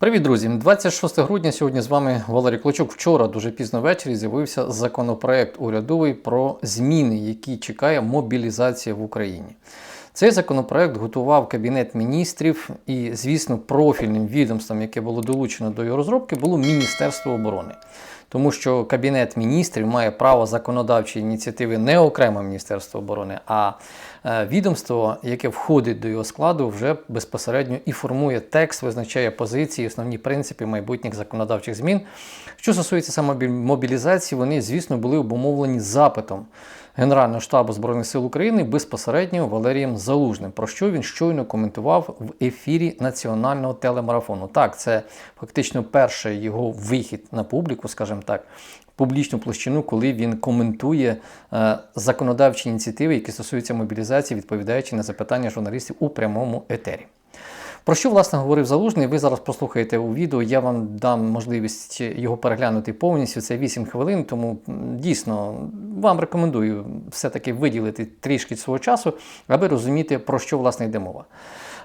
Привіт, друзі! 26 грудня сьогодні з вами Валерій Клочук. Вчора дуже пізно ввечері з'явився законопроект урядовий про зміни, які чекає мобілізація в Україні. Цей законопроект готував Кабінет міністрів, і, звісно, профільним відомством, яке було долучено до його розробки, було Міністерство оборони. Тому що Кабінет міністрів має право законодавчої ініціативи не окремо Міністерство оборони, а е, відомство, яке входить до його складу, вже безпосередньо і формує текст, визначає позиції, основні принципи майбутніх законодавчих змін. Що стосується саме вони, звісно, були обумовлені запитом Генерального штабу Збройних сил України безпосередньо Валерієм Залужним, про що він щойно коментував в ефірі національного телемарафону. Так, це фактично перший його вихід на публіку, скажімо так, публічну площину, коли він коментує е, законодавчі ініціативи, які стосуються мобілізації, відповідаючи на запитання журналістів у прямому етері. Про що власне говорив Залужний? Ви зараз послухаєте у відео. Я вам дам можливість його переглянути повністю. Це 8 хвилин, тому дійсно вам рекомендую все-таки виділити трішки свого часу, аби розуміти, про що власне йде мова.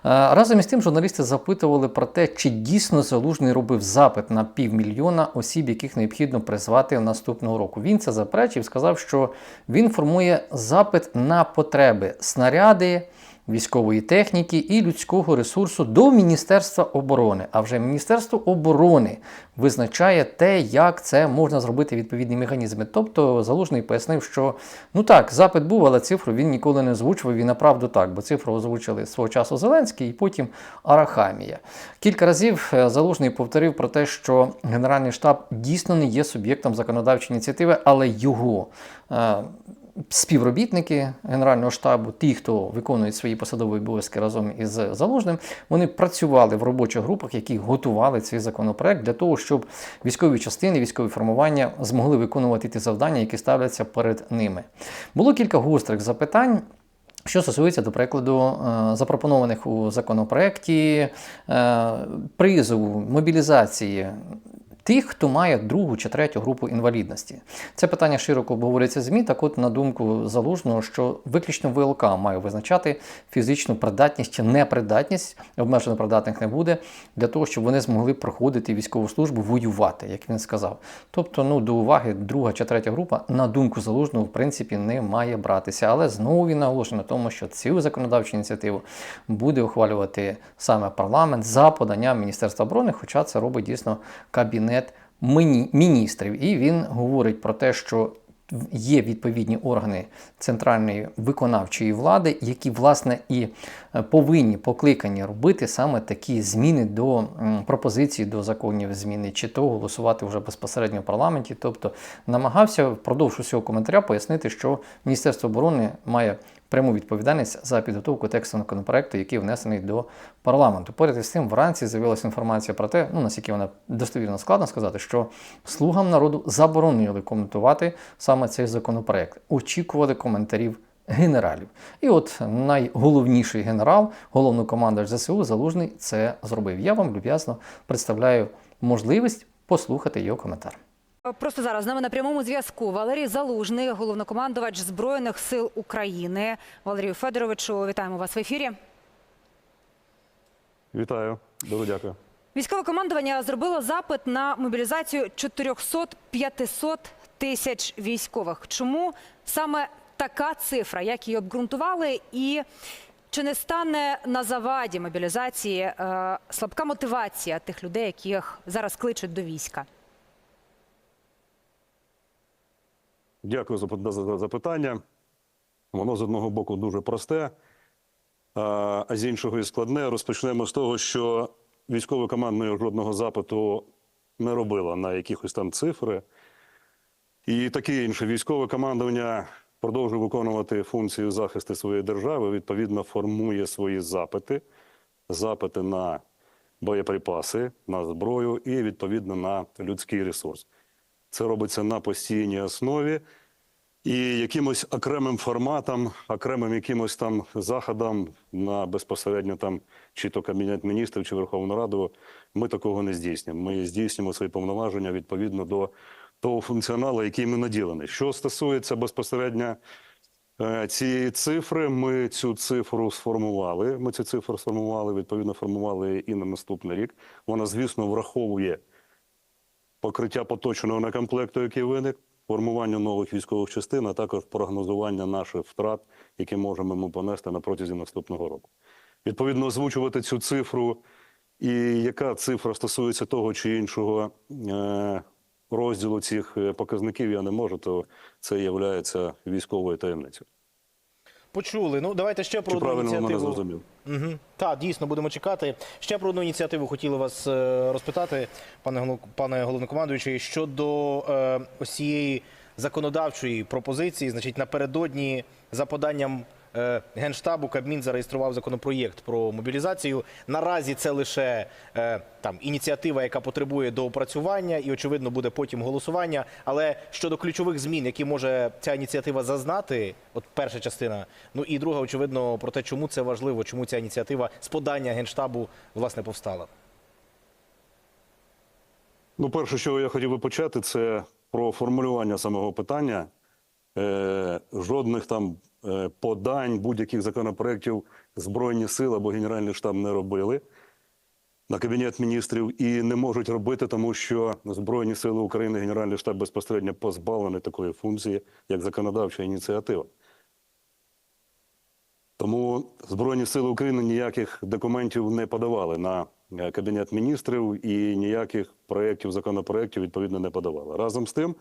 Разом із тим, журналісти запитували про те, чи дійсно залужний робив запит на півмільйона осіб, яких необхідно призвати наступного року. Він це заперечив, сказав, що він формує запит на потреби снаряди військової техніки і людського ресурсу до Міністерства оборони. А вже Міністерство оборони визначає те, як це можна зробити відповідні механізми. Тобто Залужний пояснив, що ну так, запит був, але цифру він ніколи не озвучував і направду так, бо цифру озвучили свого часу Зеленський і потім Арахамія. Кілька разів е, Залужний повторив про те, що Генеральний штаб дійсно не є суб'єктом законодавчої ініціативи, але його. Співробітники Генерального штабу, ті, хто виконують свої посадові обов'язки разом із Залужним, вони працювали в робочих групах, які готували цей законопроект для того, щоб військові частини, військові формування змогли виконувати ті завдання, які ставляться перед ними. Було кілька гострих запитань. Що стосується, до прикладу, е, запропонованих у законопроекті е, призову мобілізації Тих, хто має другу чи третю групу інвалідності. Це питання широко обговорюється ЗМІ. Так от, на думку залужного, що виключно ВЛК має визначати фізичну придатність чи непридатність, обмежено придатних не буде, для того, щоб вони змогли проходити військову службу, воювати, як він сказав. Тобто, ну, до уваги, друга чи третя група, на думку залужного, в принципі, не має братися. Але знову він наголошує на тому, що цю законодавчу ініціативу буде ухвалювати саме парламент за поданням Міністерства оборони, хоча це робить дійсно кабінет. Кабінет міністрів, і він говорить про те, що є відповідні органи центральної виконавчої влади, які власне і е, повинні покликані робити саме такі зміни до пропозиції до законів зміни, чи то голосувати вже безпосередньо в парламенті. Тобто намагався впродовж усього коментаря пояснити, що Міністерство оборони має пряму відповідальність за підготовку тексту законопроекту, який внесений до парламенту. Поряд із тим, вранці з'явилася інформація про те, ну наскільки вона достовірно складно сказати, що слугам народу заборонили коментувати саме цей законопроект. Очікували коментарів. Генералів. І от найголовніший генерал, головнокомандувач ЗСУ Залужний це зробив. Я вам люб'язно представляю можливість послухати його коментар. Просто зараз з нами на прямому зв'язку Валерій Залужний, головнокомандувач Збройних сил України. Валерію Федоровичу, вітаємо вас в ефірі. Вітаю, дуже дякую. Військове командування зробило запит на мобілізацію 400-500 тисяч військових. Чому саме така цифра? Як її обґрунтували? І чи не стане на заваді мобілізації е, слабка мотивація тих людей, яких зараз кличуть до війська? Дякую за запитання. Воно з одного боку дуже просте, а з іншого і складне. Розпочнемо з того, що військове командне жодного запиту не робило на якихось там цифри. І таке інше військове командування продовжує виконувати функцію захисту своєї держави, відповідно, формує свої запити, запити на боєприпаси, на зброю і відповідно на людський ресурс. Це робиться на постійній основі. І якимось окремим форматом, окремим якимось там заходом на безпосередньо там чи то Кабінет міністрів, чи Верховну Раду, ми такого не здійснюємо. Ми здійснюємо свої повноваження відповідно до того функціоналу, який ми наділені. Що стосується безпосередньо е, цієї цифри. Ми цю цифру сформували. Ми цю цифру сформували, відповідно, формували і на наступний рік. Вона, звісно, враховує покриття поточного некомплекту, який виник, формування нових військових частин, а також прогнозування наших втрат, які можемо ми понести на протязі наступного року. Відповідно, озвучувати цю цифру, і яка цифра стосується того чи іншого е, розділу цих е, показників, я не можу, то це є військовою таємницею. Почули. Ну давайте ще про Чи одну мене ініціативу. зрозумів? Угу. Так, дійсно, будемо чекати. Ще про одну ініціативу хотіли вас е, розпитати, пане пане головнокомандуючий, щодо е, ось цієї законодавчої пропозиції. Значить, напередодні за поданням Генштабу Кабмін зареєстрував законопроєкт про мобілізацію. Наразі це лише е, там ініціатива, яка потребує доопрацювання, і очевидно буде потім голосування. Але щодо ключових змін, які може ця ініціатива зазнати, от перша частина. Ну і друга, очевидно, про те, чому це важливо, чому ця ініціатива з подання генштабу власне повстала. Ну, перше, що я хотів би почати, це про формулювання самого питання. Е, жодних там е, подань будь-яких законопроєктів Збройні сили або Генеральний штаб не робили на Кабінет міністрів і не можуть робити, тому що Збройні сили України, Генеральний штаб безпосередньо позбавлений такої функції, як законодавча ініціатива. Тому Збройні сили України ніяких документів не подавали на е, Кабінет міністрів і ніяких проєктів, законопроєктів відповідно не подавали. Разом з тим, е,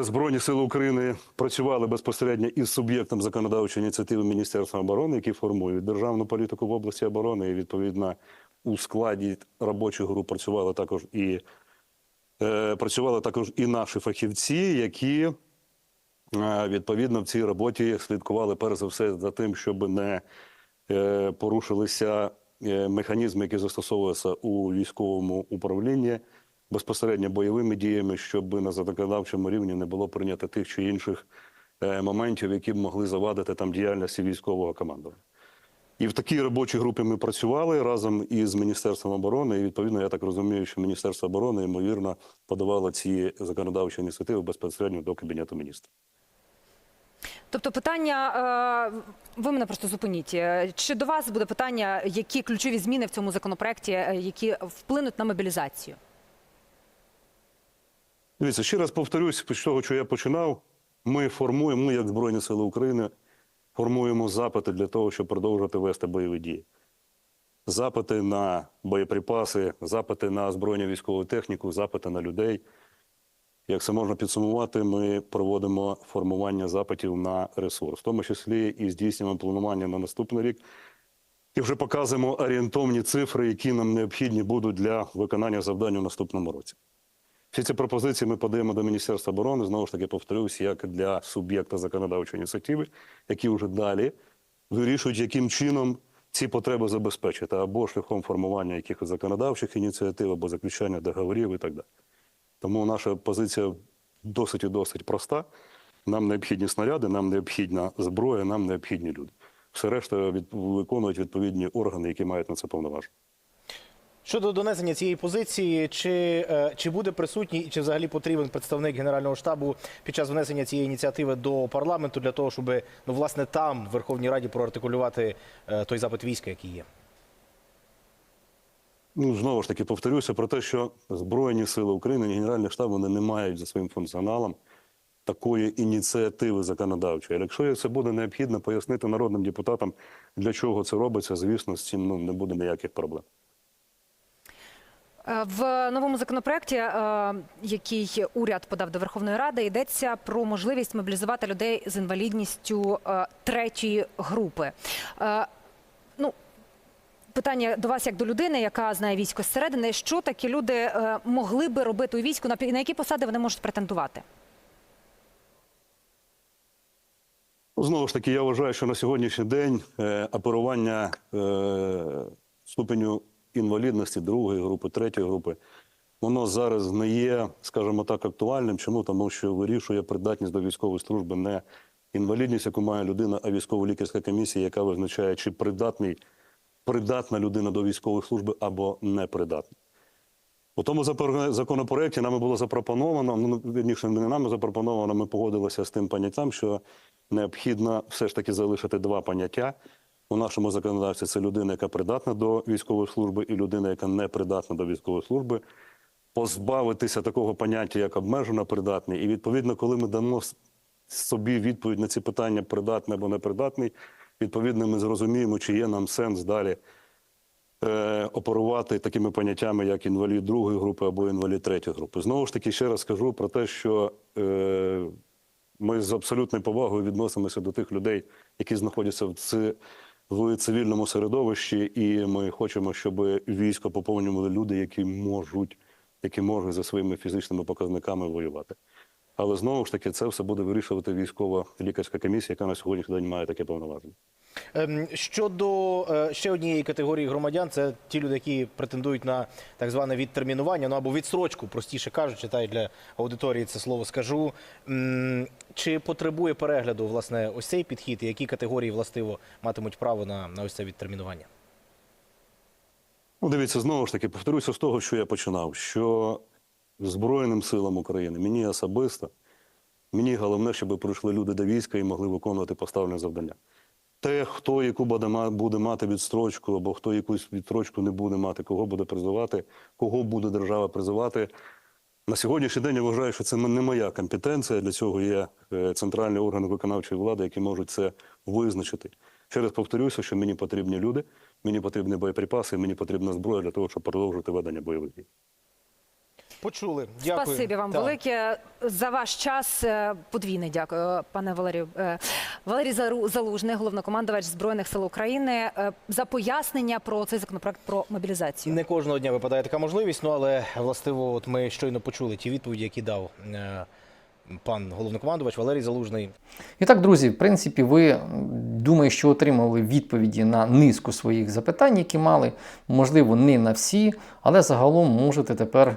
Збройні сили України працювали безпосередньо із суб'єктом законодавчої ініціативи Міністерства оборони, які формують державну політику в області оборони. І відповідно у складі робочих груп працювали також і е, працювали також і наші фахівці, які Е, Відповідно, в цій роботі слідкували перш за все за тим, щоб не е, порушилися е, механізми, які застосовуються у військовому управлінні безпосередньо бойовими діями, щоб на законодавчому рівні не було прийнято тих чи інших е, моментів, які б могли завадити там діяльності військового командування. І в такій робочій групі ми працювали разом із Міністерством оборони. І відповідно, я так розумію, що Міністерство оборони ймовірно подавало ці законодавчі ініціативи безпосередньо до Кабінету міністрів. Тобто питання, е, ви мене просто зупиніть. Е, Чи до вас буде питання, які ключові зміни в цьому законопроекті, які вплинуть на мобілізацію? Дивіться, ще раз повторюсь, з того, що я починав. Ми формуємо, ми, як Збройні Сили України, формуємо запити для того, щоб продовжувати вести бойові дії. Запити на боєприпаси, запити на озброєння військову техніку, запити на людей. Як це можна підсумувати, ми проводимо формування запитів на ресурс, в тому числі і здійснюємо планування на наступний рік. І вже показуємо орієнтовні цифри, які нам необхідні будуть для виконання завдань у наступному році. Всі ці пропозиції ми подаємо до Міністерства оборони, знову ж таки повторюсь, як для суб'єкта законодавчої ініціативи, які вже далі вирішують, яким чином ці потреби забезпечити, або шляхом формування якихось законодавчих ініціатив, або заключання договорів і так далі. Тому наша позиція досить і досить проста. Нам необхідні снаряди, нам необхідна зброя, нам необхідні люди. Все решта виконують відповідні органи, які мають на це повноваження. Щодо донесення цієї позиції, чи, е, чи буде присутній і чи взагалі потрібен представник Генерального штабу під час внесення цієї ініціативи до парламенту для того, щоб ну, власне там, в Верховній Раді, проартикулювати е, той запит війська, який є? Ну, знову ж таки, повторюся про те, що Збройні сили України і Генеральний штаб вони не мають за своїм функціоналом такої ініціативи законодавчої. Якщо це буде необхідно пояснити народним депутатам, для чого це робиться, звісно, з цим ну, не буде ніяких проблем. Е, В новому законопроекті, е, який уряд подав до Верховної Ради, йдеться про можливість мобілізувати людей з інвалідністю е, третьої групи. Ну, питання до вас як до людини, яка знає військо зсередини. Що такі люди могли би робити у війську? На які посади вони можуть претендувати? Ну, Знову ж таки, я вважаю, що на сьогоднішній день оперування ступеню інвалідності другої групи, третьої групи, воно зараз не є, скажімо так, актуальним. Чому? Тому що вирішує придатність до військової служби не інвалідність, яку має людина, а військово-лікарська комісія, яка визначає, чи придатний, придатна людина до військової служби або непридатна. У тому законопроекті нами було запропоновано, ну вірніше, не нами запропоновано, ми погодилися з тим поняттям, що необхідно все ж таки залишити два поняття. У нашому законодавстві це людина, яка придатна до військової служби, і людина, яка не придатна до військової служби, позбавитися такого поняття, як обмежено придатний. І відповідно, коли ми дамо собі відповідь на ці питання, придатний або непридатний, відповідно, ми зрозуміємо, чи є нам сенс далі е, оперувати такими поняттями, як інвалід другої групи або інвалід третьої групи. Знову ж таки, ще раз скажу про те, що е, ми з абсолютною повагою відносимося до тих людей, які знаходяться в, в цивільному середовищі, і ми хочемо, щоб військо поповнювали люди, які можуть, які можуть за своїми фізичними показниками воювати. Але знову ж таки, це все буде вирішувати військова лікарська комісія, яка на сьогоднішній день має таке повноваження. Ем, Щодо е, ще однієї категорії громадян, це ті люди, які претендують на так зване відтермінування, ну або відсрочку, простіше кажучи, та й для аудиторії це слово скажу. Чи потребує перегляду власне ось цей підхід, і які категорії властиво матимуть право на, на ось це відтермінування? Ну, дивіться, знову ж таки, повторюся з того, що я починав, що Збройним силам України, мені особисто, мені головне, щоб прийшли люди до війська і могли виконувати поставлені завдання. Те, хто яку буде мати відстрочку, або хто якусь відстрочку не буде мати, кого буде призивати, кого буде держава призивати. На сьогоднішній день я вважаю, що це не моя компетенція. Для цього є е, центральні органи виконавчої влади, які можуть це визначити. Ще раз повторюся, що мені потрібні люди, мені потрібні боєприпаси, мені потрібна зброя для того, щоб продовжити ведення бойових дій. Почули. Дякую. Спасибі вам Так. велике за ваш час. Е, Подвійне дякую, пане Валерію. Е, Валерій Залужний, головнокомандувач Збройних сил України, е, за пояснення про цей законопроект про мобілізацію. Не кожного дня випадає така можливість, ну але властиво, от ми щойно почули ті відповіді, які дав е, пан головнокомандувач Валерій Залужний. І так, друзі, в принципі, ви думаю, що отримали відповіді на низку своїх запитань, які мали. Можливо, не на всі, але загалом можете тепер е,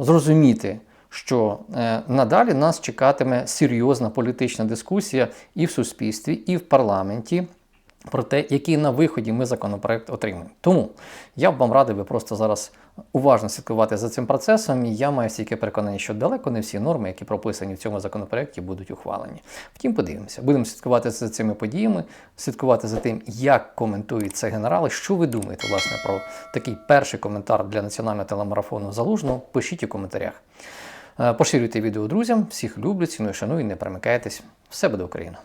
зрозуміти, що е, надалі нас чекатиме серйозна політична дискусія і в суспільстві, і в парламенті. Про те, який на виході ми законопроект отримаємо. Тому я б вам радив би просто зараз уважно слідкувати за цим процесом. І я маю стільки переконання, що далеко не всі норми, які прописані в цьому законопроекті, будуть ухвалені. Втім, подивимося. Будемо слідкувати за цими подіями, слідкувати за тим, як коментують це генерали. Що ви думаєте, власне, про такий перший коментар для національного телемарафону залужного? Пишіть у коментарях. Е, Поширюйте відео друзям, всіх люблю, ціную, шаную, не перемикайтесь. Все буде Україна!